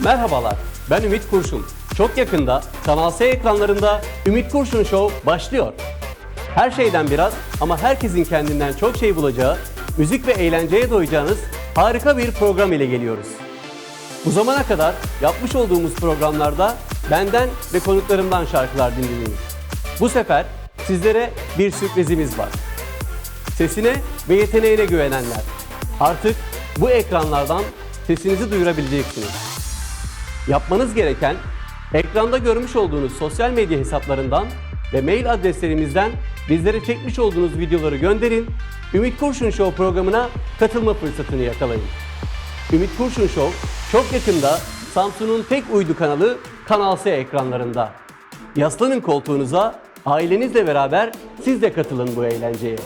Merhabalar, ben Ümit Kurşun. Çok yakında Kanal S ekranlarında Ümit Kurşun Show başlıyor. Her şeyden biraz ama herkesin kendinden çok şey bulacağı, müzik ve eğlenceye doyacağınız harika bir program ile geliyoruz. Bu zamana kadar yapmış olduğumuz programlarda benden ve konuklarımdan şarkılar dinlediniz. Bu sefer sizlere bir sürprizimiz var. Sesine ve yeteneğine güvenenler. Artık bu ekranlardan sesinizi duyurabileceksiniz. Yapmanız gereken ekranda görmüş olduğunuz sosyal medya hesaplarından ve mail adreslerimizden bizlere çekmiş olduğunuz videoları gönderin. Ümit Kurşun Show programına katılma fırsatını yakalayın. Ümit Kurşun Show çok yakında Samsun'un tek uydu kanalı Kanal S ekranlarında. Yaslanın koltuğunuza, ailenizle beraber siz de katılın bu eğlenceye.